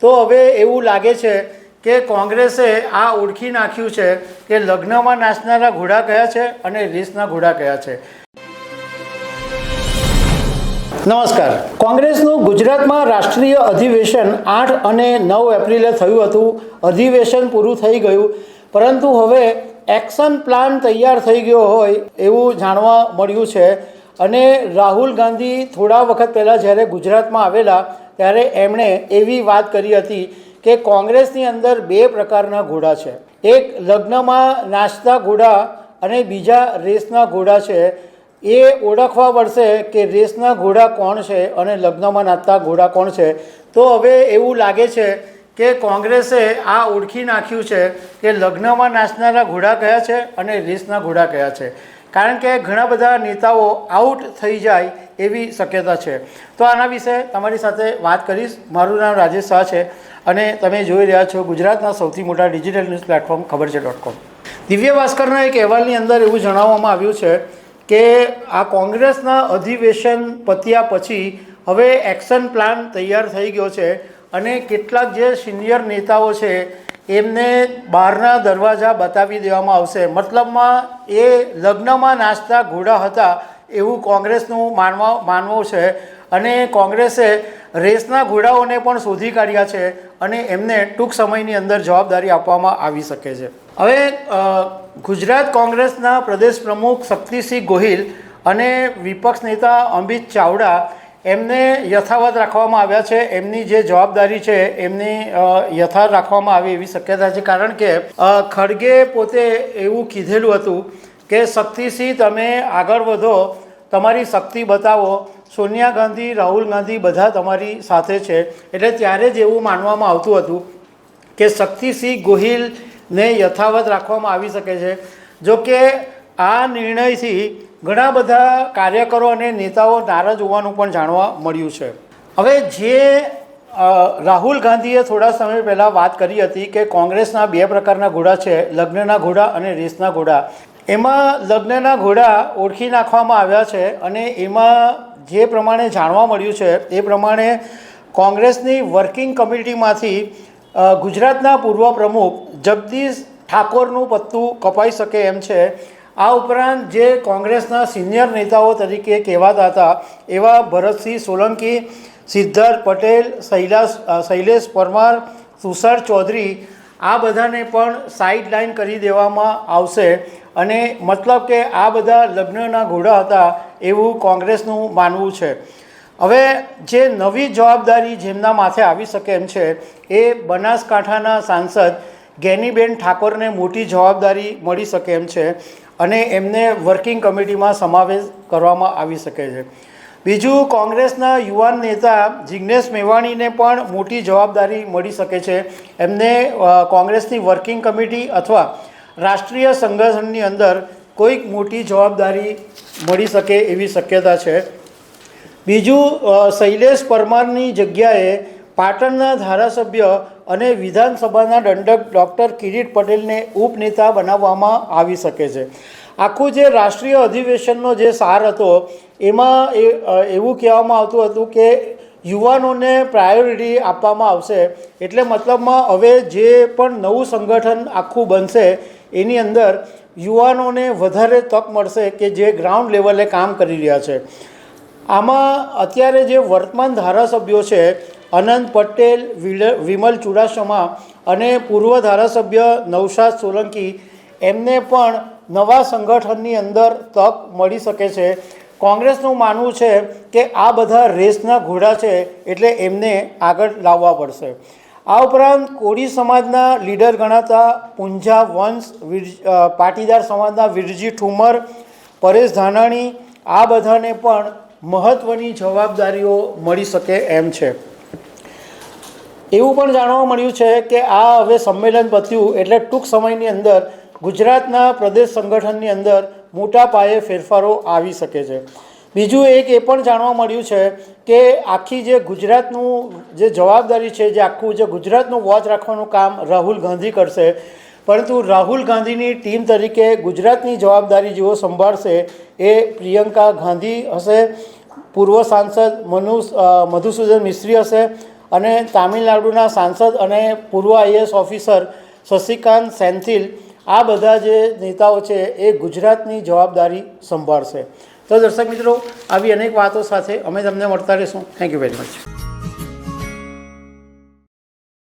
તો હવે એવું લાગે છે કે કોંગ્રેસે આ ઓળખી નાખ્યું છે કે લગ્નમાં નાચનારા ઘોડા કયા છે અને રેસના ઘોડા કયા છે. નમસ્કાર. કોંગ્રેસનું ગુજરાતમાં રાષ્ટ્રીય અધિવેશન આઠ અને નવ એપ્રિલે થયું હતું. અધિવેશન પૂરું થઈ ગયું. પરંતુ હવે એક્શન પ્લાન તૈયાર થઈ ગયો હોય એવું જાણવા મળ્યું છે. અને રાહુલ ગાંધી થોડા વખત પહેલાં જ્યારે ગુજરાતમાં આવેલા, ત્યારે એમણે એવી વાત કરી હતી કે કોંગ્રેસની અંદર બે પ્રકારના ઘોડા છે. એક લગ્નમાં નાચતા ઘોડા અને બીજા રેસના ઘોડા છે. એ ઓળખવા પડશે કે રેસના ઘોડા કોણ છે અને લગ્નમાં નાચતા ઘોડા કોણ છે. તો હવે એવું લાગે છે કે કોંગ્રેસે આ ઓળખી નાખ્યું છે કે લગ્નમાં નાચનારા ઘોડા કયા છે અને રેસના ઘોડા કયા છે. કારણ કે ઘણા બધા નેતાઓ આઉટ થઈ જાય એવી શક્યતા છે. તો આના વિશે તમારી સાથે વાત કરીશ. મારું નામ રાજેશ શાહ છે અને તમે જોઈ રહ્યા છો ગુજરાતના સૌથી મોટા ડિજિટલ ન્યૂઝ પ્લેટફોર્મ ખબર છે ડોટ કોમ દિવ્ય ભાસ્કરના એક અહેવાલની અંદર એવું જણાવવામાં આવ્યું છે કે આ કોંગ્રેસના અધિવેશન પત્યા પછી હવે એક્શન પ્લાન તૈયાર થઈ ગયો છે અને કેટલાક જે સિનિયર નેતાઓ છે એમને બહારના દરવાજા બતાવી દેવામાં આવશે. મતલબમાં એ લગ્નમાં નાચતા ઘોડા હતા એવું કોંગ્રેસનું માનવા માનવું છે. અને કોંગ્રેસે રેસના ઘોડાઓને પણ શોધી કાઢ્યા છે અને એમને ટૂંક સમયની અંદર જવાબદારી આપવામાં આવી શકે છે. હવે ગુજરાત કોંગ્રેસના પ્રદેશ પ્રમુખ શક્તિસિંહ ગોહિલ અને વિપક્ષ નેતા અમિત ચાવડા એમને યથાવત રાખવામાં આવ્યા છે. એમની જે જવાબદારી છે, એમની યથાર્થ રાખવામાં આવી એવી શક્યતા છે. કારણ કે ખડગે પોતે એવું કીધેલું હતું કે શક્તિથી તમે આગળ વધો, તમારી શક્તિ બતાવો. સોનિયા ગાંધી, રાહુલ ગાંધી બધા તમારી સાથે છે. એટલે ત્યારે જ એવું માનવામાં આવતું હતું કે શક્તિસિંહ ગોહિલને યથાવત રાખવામાં આવી શકે છે. જો કે, આ નિર્ણયથી ઘણા બધા કાર્યકરો અને નેતાઓ નારાજ હોવાનું પણ જાણવા મળ્યું છે. હવે જે રાહુલ ગાંધીએ થોડા સમય પહેલાં વાત કરી હતી કે કોંગ્રેસના બે પ્રકારના ઘોડા છે, લગ્નના ઘોડા અને રેસના ઘોડા. એમાં લગ્નના ઘોડા ઓળખી નાખવામાં આવ્યા છે અને એમાં જે પ્રમાણે જાણવા મળ્યું છે, એ પ્રમાણે કોંગ્રેસની વર્કિંગ કમિટીમાંથી ગુજરાતના પૂર્વ પ્રમુખ જગદીશ ઠાકોરનું પત્તું કપાઈ શકે એમ છે. આ ઉપરાંત જે કોંગ્રેસના સિનિયર નેતાઓ તરીકે કહેવાતા હતા, એવા ભરતસિંહ સોલંકી, સિદ્ધાર્થ પટેલ, શૈલાસ શૈલેષ પરમાર, તુષાર ચૌધરી, આ બધાને પણ સાઇડ લાઇન કરી દેવામાં આવશે અને મતલબ કે આ બધા લગ્નના ઘોડા હતા એવું કોંગ્રેસનું માનવું છે. હવે જે નવી જવાબદારી જેમના માથે આવી શકે એમ છે, એ બનાસકાંઠાના સાંસદ ગેનીબેન ઠાકોરને મોટી જવાબદારી મળી શકે એમ છે. અને એમને વર્કિંગ કમિટીમાં સમાવેશ કરવામાં આવી શકે છે. બીજું, કોંગ્રેસના યુવાન નેતા જિગ્નેશ મેવાણીને પણ મોટી જવાબદારી મળી શકે છે. એમને કોંગ્રેસની વર્કિંગ કમિટી અથવા રાષ્ટ્રીય સંગઠનની અંદર કોઈક મોટી જવાબદારી મળી શકે એવી શક્યતા છે. બીજું શૈલેષ પરમારની જગ્યાએ પાટણના ધારાસભ્ય અને વિધાનસભાના દંડક ડૉક્ટર કિરીટ પટેલને ઉપનેતા બનાવવામાં આવી શકે છે. આખું જે રાષ્ટ્રીય અધિવેશનનો જે સાર હતો, એમાં એ એવું કહેવામાં આવતું હતું કે યુવાનોને પ્રાયોરિટી આપવામાં આવશે. એટલે મતલબમાં હવે જે પણ નવું સંગઠન આખું બનશે, એની અંદર યુવાનોને વધારે તક મળશે કે જે ગ્રાઉન્ડ લેવલે કામ કરી રહ્યા છે. આમાં અત્યારે જે વર્તમાન ધારાસભ્યો છે અનંત પટેલ વિમલ ચુડાસમા અને પૂર્વ ધારાસભ્ય નવશાદ સોલંકી એમને પણ નવા સંગઠનની અંદર તક મળી શકે છે. કોંગ્રેસનું માનવું છે કે આ બધા રેસના ઘોડા છે એટલે એમને આગળ લાવવા પડશે. આ ઉપરાંત કોળી સમાજના લીડર ગણાતા પુંજા વંશ પાટીદાર સમાજના વિરજી ઠુમર, પરેશ ધાનાણી, આ બધાને પણ મહત્ત્વની જવાબદારીઓ મળી શકે એમ છે. એવું પણ જાણવા મળ્યું છે કે આ હવે સંમેલન પત્યું એટલે ટૂંક સમયની અંદર ગુજરાતના પ્રદેશ સંગઠનની અંદર મોટા પાયે ફેરફારો આવી શકે છે. બીજું એક એ પણ જાણવા મળ્યું છે કે આખી જે ગુજરાતનું જે જવાબદારી છે, જે આખું જે ગુજરાતનું વોચ રાખવાનું કામ રાહુલ ગાંધી કરશે. પરંતુ રાહુલ ગાંધીની ટીમ તરીકે ગુજરાતની જવાબદારી જેઓ સંભાળશે એ પ્રિયંકા ગાંધી હશે, પૂર્વ સાંસદ મનુ મધુસૂદન મિસ્ત્રી હશે અને તામિલનાડુના સાંસદ અને પૂર્વ આઈએએસ ઓફિસર શશિકાંત સેન્થિલ, આ બધા જે નેતાઓ છે એ ગુજરાતની જવાબદારી સંભાળશે. તો દર્શક મિત્રો, આવી અનેક વાતો સાથે અમે તમને મળતા રહીશું. Thank you very much